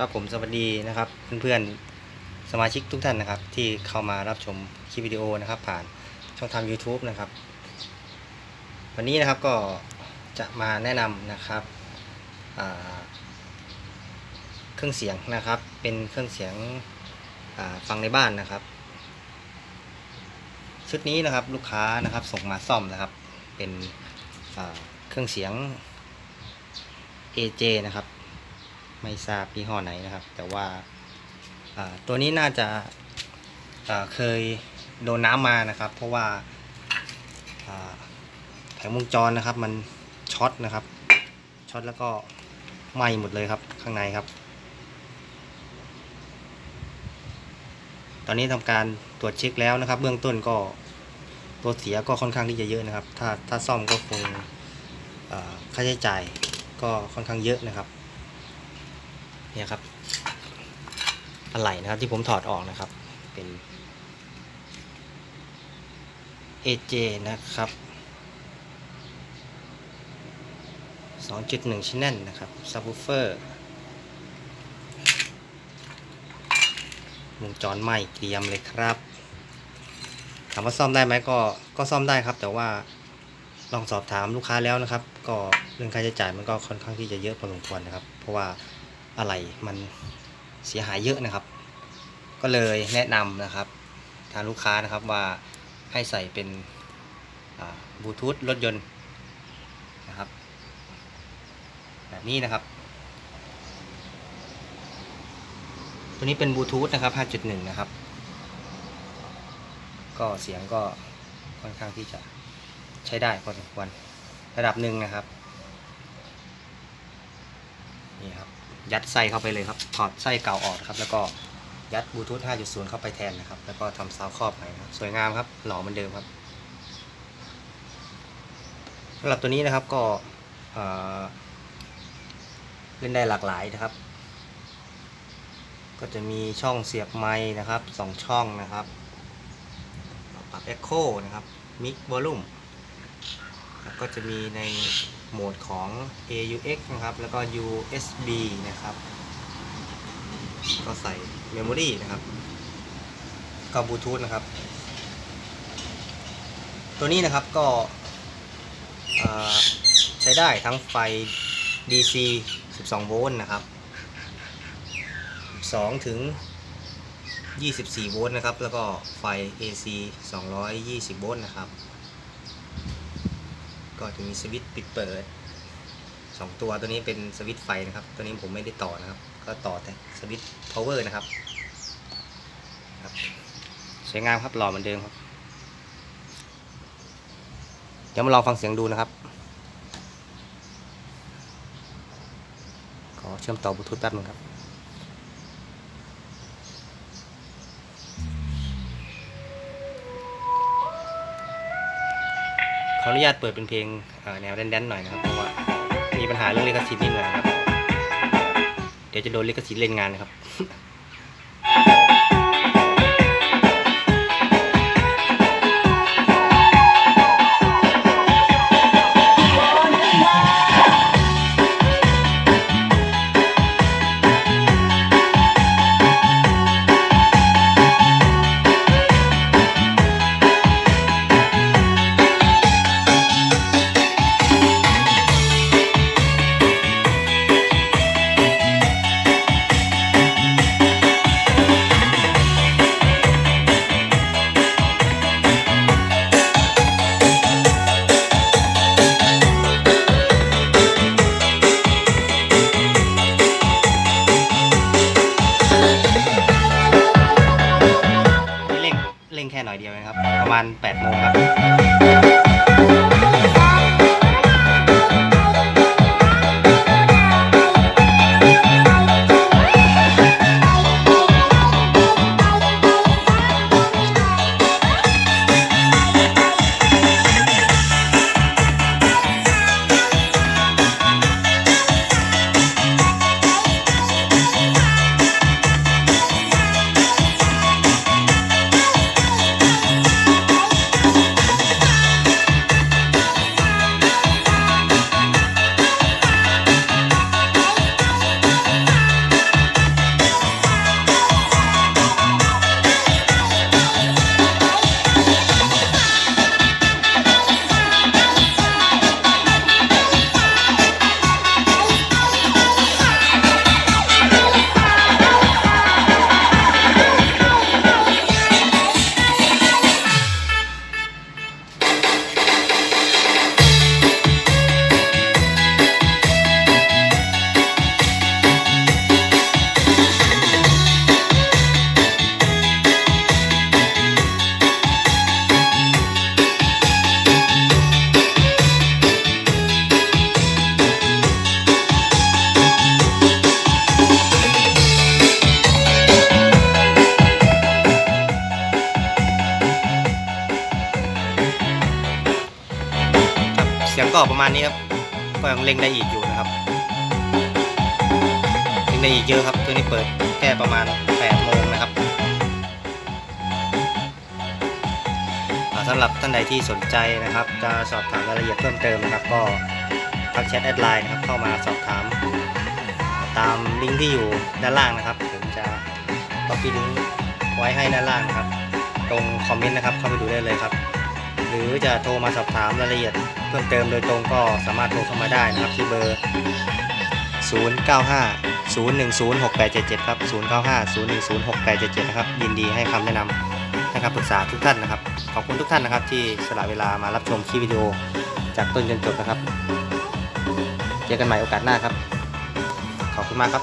ครับผมสวัสดีนะครับเพื่อนๆสมาชิกทุกท่านนะครับ ที่เข้ามารับชมคลิปวิดีโอนะครับ ผ่านช่องทาง YouTube นะครับ วันนี้นะครับก็จะมาแนะนำนะครับเครื่องเสียงนะครับเป็นเครื่องเสียงฟังในบ้านนะครับ ชุดนี้นะครับลูกค้านะครับส่งมาซ่อมนะครับ เป็นเครื่องเสียง AJ นะครับ ไม่ทราบยี่ห้อไหนนะครับ แต่ว่าตัวนี้น่าจะอ่าเคยโดนน้ำมานะครับ เพราะว่าาแผงวงจรนะครับ มันช็อตนะครับช็อตแล้วก็ไหม้หมดเลยครับข้างในครับ ตอนนี้ทำการตรวจเช็คแล้วนะครับ เบื้องต้นก็ตัวเสียก็ค่อนข้างที่จะเยอะนะครับ ถ้าถ้าซ่อมก็คงค่าใช้จ่ายก็ค่อนข้างเยอะนะครับ เนี่ยครับ อะไหล่นะครับ ที่ผมถอดออกนะครับ เป็น AJ นะครับ 2.1 channel นนะครับ subwoofer วงจรใหม่เกรียมเลยครับถามว่าซ่อมได้ไหมก็ก็ซ่อมได้ครับ แต่ว่าลองสอบถามลูกค้าแล้วนะครับ ก็เรื่องค่าใช้จ่ายมันก็ค่อนข้างที่จะเยอะพอสมควรนะครับ เพราะว่าอะไรมันเสียหายเยอะนะครับ ก็เลยแนะนำนะครับทางลูกค้านะครับว่าให้ใส่เป็นบลูทูธรถยนต์นะครับแบบนี้นะครับ ตัวนี้เป็นบลูทูธนะครับ 5.1 นะครับ ก็เสียงก็ค่อนข้างที่จะใช้ได้พอสมควรระดับหนึ่งนะครับนี่ครับยัดไส้เข้าไปเลยครับ ถอดไส้เก่าออกครับ แล้วก็ ยัดบลูทูธ5.0 เข้าไปแทนนะครับ แล้วก็ทำซาวครอบใหม่นะครับ สวยงามครับ หล่อเหมือนเดิมครับสำหรับตัวนี้นะครับก็เเล่นได้หลากหลายนะครับ ก็จะมีช่องเสียบไม้นะครับสองช่องนะครับปรับ Echo นะครับ Mix Volume แล้วก็จะมีในโหมดของ AUX นะครับ แล้วก็ USB นะครับ ก็ใส่ Memory นะครับก็บบลูทูธนะครับ ตัวนี้นะครับก็ใช้ได้ทั้งไฟ DC 12 โวลต์นะครับ 2 ถึง 24 โวลต์นะครับ แล้วก็ไฟ AC 220 โวลต์นะครับ ก็จะมีสวิตช์ปิดเปิด 2ตัวตัวนี้เป็นสวิตไฟนะครับ ตัวนี้ผมไม่ได้ต่อนะครับ ก็ต่อแต่สวิตช์ power นะครับครับ สวยงามครับหล่อเหมือนเดิมครับ เดี๋ยวมาลองฟังเสียงดูนะครับ ขอเชื่อมต่อบลูทูธแป๊บนึงครับขออนุญาตเปิดเป็นเพลงแนวแดนๆหน่อยนะครับ มีปัญหาเรื่องลิขสิทธิ์นิดหน่อยนะครับ เดี๋ยวจะโดนลิขสิทธิ์เล่นงานนะครับ เร่งแค่หน่อยเดียวนะครับ ประมาณ8โมงครับ ก็ประมาณนี้ครับ ก็ยังเล็งได้อีกอยู่นะครับเล็งได้อีกเยอะครับตัวนี้เปิดแค่ประมาณ8โมงนะครับสำหรับท่านใดที่สนใจนะครับ จะสอบถามรายละเอียดเพิ่มเติมนะครับ ก็ทักแชทแอดไลน์นะครับเข้ามาสอบถาม ตามลิงก์ที่อยู่ด้านล่างนะครับผมจะก็พี่ลิงก์ไว้ให้ด้านล่างนะครับ ตรงคอมเมนต์นะครับเข้าไปดูได้เลยครับ หรือจะโทรมาสอบถามรายละเอียดเพิ่มเติมโดยตรงก็สามารถโทรเข้ามาได้นะครับที่เบอร์ 095 010 6877 ครับ 095 010 6877 นะครับ ยินดีให้คำแนะนำให้คำปรึกษาทุกท่านนะครับ ขอบคุณทุกท่านนะครับ ที่สละเวลามารับชมคลิปวิดีโอจากต้นจนจบนะครับ เจอกันใหม่โอกาสหน้าครับ ขอบคุณมากครับ